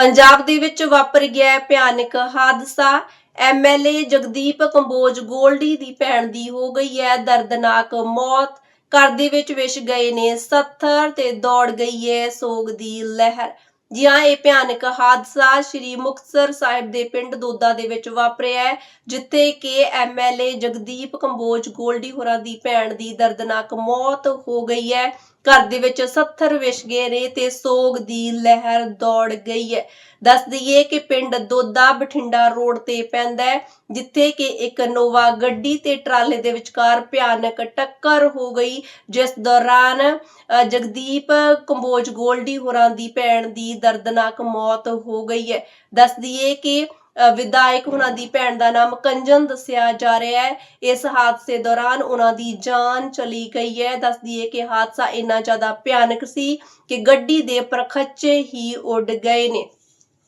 ਪੰਜਾਬ ਦੇ ਵਿੱਚ ਵਾਪਰ ਗਿਆ ਭਿਆਨਕ ਹਾਦਸਾ। ਐਮਐਲਏ ਜਗਦੀਪ ਕੰਬੋਜ ਗੋਲਡੀ ਦੀ ਭੈਣ ਦੀ ਹੋ ਗਈ ਹੈ ਦਰਦਨਾਕ ਮੌਤ। ਘਰ ਦੇ ਵਿੱਚ ਵਿਛ ਗਏ ਨੇ 70 ਤੇ ਦੌੜ ਗਈ ਹੈ ਸੋਗ ਦੀ ਲਹਿਰ। ਜੀ ਹਾਂ ਇਹ ਭਿਆਨਕ ਹਾਦਸਾ ਸ਼੍ਰੀ ਮੁਕਤਸਰ ਸਾਹਿਬ ਦੇ ਪਿੰਡ ਦੋਦਾ ਦੇ ਵਿੱਚ ਵਾਪਰਿਆ ਹੈ, ਜਿੱਥੇ ਕਿ ਐਮਐਲਏ ਜਗਦੀਪ ਕੰਬੋਜ ਗੋਲਡੀ ਹੋਰਾਂ ਦੀ ਭੈਣ ਦੀ ਦਰਦਨਾਕ ਮੌਤ ਹੋ ਗਈ ਹੈ। ਘਰ ਦੇ ਵਿੱਚ 70 ਵਿਛ ਗਏ ਨੇ ਤੇ ਸੋਗ ਦੀ ਲਹਿਰ ਦੌੜ ਗਈ ਹੈ। ਦੱਸ ਦਈਏ ਕਿ ਪਿੰਡ ਦੋਦਾ ਬਠਿੰਡਾ ਰੋਡ ਤੇ ਪੈਂਦਾ ਹੈ। ਜਿੱਥੇ ਕਿ ਇੱਕ ਨੋਵਾ ਗੱਡੀ ਤੇ ਟਰਾਲੇ ਦੇ ਵਿਚਕਾਰ ਭਿਆਨਕ ਟੱਕਰ ਹੋ ਗਈ ਜਿਸ ਦੌਰਾਨ ਜਗਦੀਪ ਕੰਬੋਜ ਗੋਲਡੀ ਹੋਰਾਂ ਦੀ ਭੈਣ ਦੀ ਦਰਦਨਾਕ ਮੌਤ ਹੋ ਗਈ ਹੈ। ਦੱਸ ਦਈਏ ਕਿ ਅ, ਵਿਧਾਇਕ ਉਹਨਾਂ ਦੀ ਭੈਣ ਦਾ ਨਾਮ ਕੰਜਨ ਦੱਸਿਆ ਜਾ ਰਿਹਾ ਹੈ। ਇਸ ਹਾਦਸੇ ਦੌਰਾਨ ਉਹਨਾਂ ਦੀ ਜਾਨ ਚਲੀ ਗਈ ਹੈ। ਦੱਸ ਦਈਏ ਕਿ ਹਾਦਸਾ ਇੰਨਾ ਜ਼ਿਆਦਾ ਭਿਆਨਕ ਸੀ ਕਿ ਗੱਡੀ ਦੇ ਪ੍ਰਖੱਚੇ ਹੀ ਉੱਡ ਗਏ ਨੇ।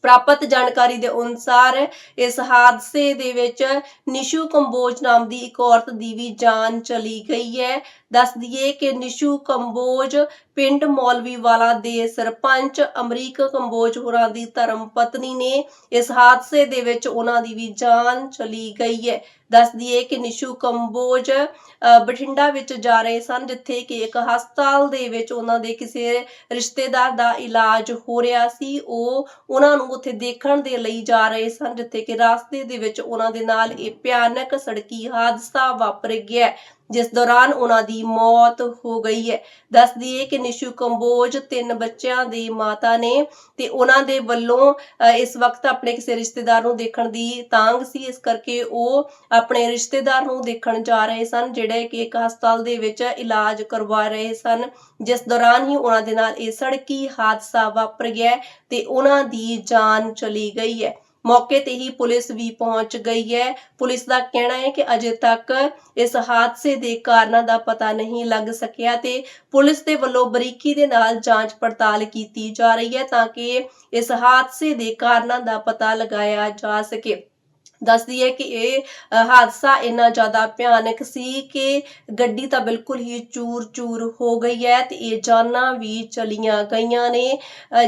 ਪ੍ਰਾਪਤ ਜਾਣਕਾਰੀ ਦੇ ਅਨੁਸਾਰ ਇਸ ਹਾਦਸੇ ਦੇ ਵਿੱਚ ਨਿਸ਼ੂ ਕੰਬੋਜ ਨਾਮ ਦੀ ਇੱਕ ਔਰਤ ਦੀ ਵੀ ਜਾਨ ਚਲੀ ਗਈ ਹੈ। ਦੱਸ ਦਈਏ ਕਿ ਨਿਸ਼ੂ ਕੰਬੋਜ ਪਿੰਡ ਮੌਲਵੀਵਾਲਾ ਦੇ ਸਰਪੰਚ ਅਮਰੀਕ ਕੰਬੋਜ ਹੋਰਾਂ ਦੀ ਧਰਮ ਪਤਨੀ ਨੇ ਇਸ ਹਾਦਸੇ ਦੇ ਵਿੱਚ ਉਹਨਾਂ ਦੀ ਵੀ ਜਾਨ ਚਲੀ ਗਈ ਹੈ। ਦੱਸ ਦਈਏ ਕਿ ਨਿਸ਼ੂ ਕੰਬੋਜ ਬਠਿੰਡਾ ਵਿੱਚ ਜਾ ਰਹੇ ਸਨ, ਜਿੱਥੇ ਕਿ ਇੱਕ ਹਸਪਤਾਲ ਦੇ ਵਿੱਚ ਉਹਨਾਂ ਦੇ ਕਿਸੇ ਰਿਸ਼ਤੇਦਾਰ ਦਾ ਇਲਾਜ ਹੋ ਰਿਹਾ ਸੀ। ਉਹ ਉਹਨਾਂ ਨੂੰ ਉੱਥੇ ਦੇਖਣ ਦੇ ਲਈ ਜਾ ਰਹੇ ਸਨ, ਜਿੱਥੇ ਕਿ ਰਸਤੇ ਦੇ ਵਿੱਚ ਉਹਨਾਂ ਦੇ ਨਾਲ ਇਹ ਭਿਆਨਕ ਸੜਕੀ ਹਾਦਸਾ ਵਾਪਰ ਗਿਆ ਜਿਸ ਦੌਰਾਨ ਉਹਨਾਂ ਦੀ ਮੌਤ ਹੋ ਗਈ ਹੈ। ਦੱਸ ਦਈਏ ਕਿ ਨਿਸ਼ੂ ਕੰਬੋਜ ਤਿੰਨ ਬੱਚਿਆਂ ਦੀ ਮਾਤਾ ਨੇ ਤੇ ਉਹਨਾਂ ਦੇ ਵੱਲੋਂ ਇਸ ਵਕਤ ਆਪਣੇ ਕਿਸੇ ਰਿਸ਼ਤੇਦਾਰ ਨੂੰ ਦੇਖਣ ਦੀ ਤਾਂਗ ਸੀ। ਇਸ ਕਰਕੇ ਉਹ ਆਪਣੇ ਰਿਸ਼ਤੇਦਾਰ ਨੂੰ ਦੇਖਣ ਜਾ ਰਹੇ ਸਨ, ਜਿਹੜੇ ਕਿ ਇੱਕ ਹਸਪਤਾਲ ਦੇ ਵਿੱਚ ਇਲਾਜ ਕਰਵਾ ਰਹੇ ਸਨ। ਜਿਸ ਦੌਰਾਨ ਹੀ ਉਹਨਾਂ ਦੇ ਨਾਲ ਇਹ ਸੜਕੀ ਹਾਦਸਾ ਵਾਪਰ ਗਿਆ ਤੇ ਉਹਨਾਂ ਦੀ ਜਾਨ ਚਲੀ ਗਈ ਹੈ। ਮੌਕੇ ਤੇ ਹੀ ਪੁਲਿਸ ਵੀ ਪਹੁੰਚ ਗਈ ਹੈ। ਪੁਲਿਸ ਦਾ ਕਹਿਣਾ ਹੈ ਕਿ ਅਜੇ ਤੱਕ ਇਸ ਹਾਦਸੇ ਦੇ ਕਾਰਨਾਂ ਦਾ ਪਤਾ ਨਹੀਂ ਲੱਗ ਸਕਿਆ ਤੇ ਪੁਲਿਸ ਦੇ ਵੱਲੋਂ ਬਰੀਕੀ ਦੇ ਨਾਲ ਜਾਂਚ ਪੜਤਾਲ ਕੀਤੀ ਜਾ ਰਹੀ ਹੈ ਤਾਂ ਕਿ ਇਸ ਹਾਦਸੇ ਦੇ ਕਾਰਨਾਂ ਦਾ ਪਤਾ ਲਗਾਇਆ ਜਾ ਸਕੇ। ਦੱਸਦੀ ਹੈ ਕਿ ਇਹ ਹਾਦਸਾ ਇੰਨਾ ਜ਼ਿਆਦਾ ਭਿਆਨਕ ਸੀ ਕਿ ਗੱਡੀ ਤਾਂ ਬਿਲਕੁਲ ਹੀ ਚੂਰ-ਚੂਰ ਹੋ ਗਈ ਹੈ ਤੇ ਇਹ ਜਾਨਾਂ ਵੀ ਚਲੀਆਂ ਗਈਆਂ ਨੇ।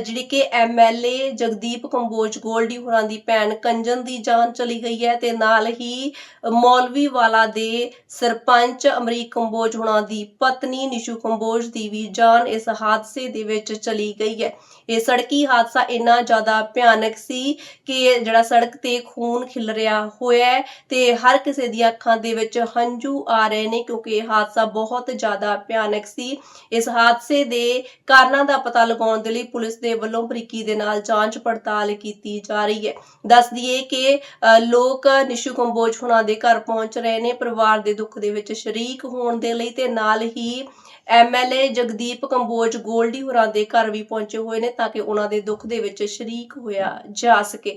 ਜਿਹੜੀ ਕਿ ਐਮਐਲਏ ਜਗਦੀਪ ਕੰਬੋਜ ਗੋਲਡੀ ਹੋਰਾਂ ਦੀ ਭੈਣ ਕੰਜਨ ਦੀ ਜਾਨ ਚਲੀ ਗਈ ਹੈ ਤੇ ਨਾਲ ਹੀ ਮੌਲਵੀ ਵਾਲਾ ਦੇ ਸਰਪੰਚ ਅਮਰੀਕ ਕੰਬੋਜ ਹੋਰਾਂ ਦੀ ਪਤਨੀ ਨਿਸ਼ੂ ਕੰਬੋਜ ਦੀ ਵੀ ਜਾਨ ਇਸ ਹਾਦਸੇ ਦੇ ਵਿੱਚ ਚਲੀ ਗਈ ਹੈ। ਇਹ ਸੜਕੀ ਹਾਦਸਾ ਇੰਨਾ ਜ਼ਿਆਦਾ ਭਿਆਨਕ ਸੀ ਕਿ ਜਿਹੜਾ ਸੜਕ ਤੇ ਖੂਨ ਖਿਲ ਰਿਹਾ ਹੋਇਆ ਤੇ ਹਰ ਕਿਸੇ ਦੀਆਂ ਅੱਖਾਂ ਦੇ ਵਿੱਚ ਹੰਝੂ ਆ ਰਹੇ ਨੇ ਕਿਉਂਕਿ ਇਹ ਹਾਦਸਾ ਬਹੁਤ ਜ਼ਿਆਦਾ ਭਿਆਨਕ ਸੀ। ਇਸ ਹਾਦਸੇ ਦੇ ਕਾਰਨਾਂ ਦਾ ਪਤਾ ਲਗਾਉਣ ਦੇ ਲਈ ਪੁਲਿਸ ਦੇ ਵੱਲੋਂ ਬਰੀਕੀ ਦੇ ਨਾਲ ਜਾਂਚ ਪੜਤਾਲ ਕੀਤੀ ਜਾ ਰਹੀ ਹੈ। ਦੱਸ ਦਈਏ ਕਿ ਲੋਕ ਨਿਸ਼ੂ ਕੰਬੋਜ ਹੁਣਾਂ ਦੇ ਘਰ ਪਹੁੰਚ ਰਹੇ ਨੇ। ਪਰਿਵਾਰ ਦੇ ਦੁੱਖ ਦੇ ਵਿੱਚ ਸ਼ਰੀਕ ਹੋਣ ਦੇ ਲਈ ਤੇ ਨਾਲ ਹੀ ਐਮਐਲਏ ਜਗਦੀਪ ਕੰਬੋਜ ਗੋਲਡੀ ਹੋਰਾਂ ਦੇ ਘਰ ਵੀ ਪਹੁੰਚੇ ਹੋਏ ਨੇ ਤਾਂ ਕਿ ਉਹਨਾਂ ਦੇ ਦੁੱਖ ਦੇ ਵਿੱਚ ਸ਼ਰੀਕ ਹੋਇਆ ਜਾ ਸਕੇ।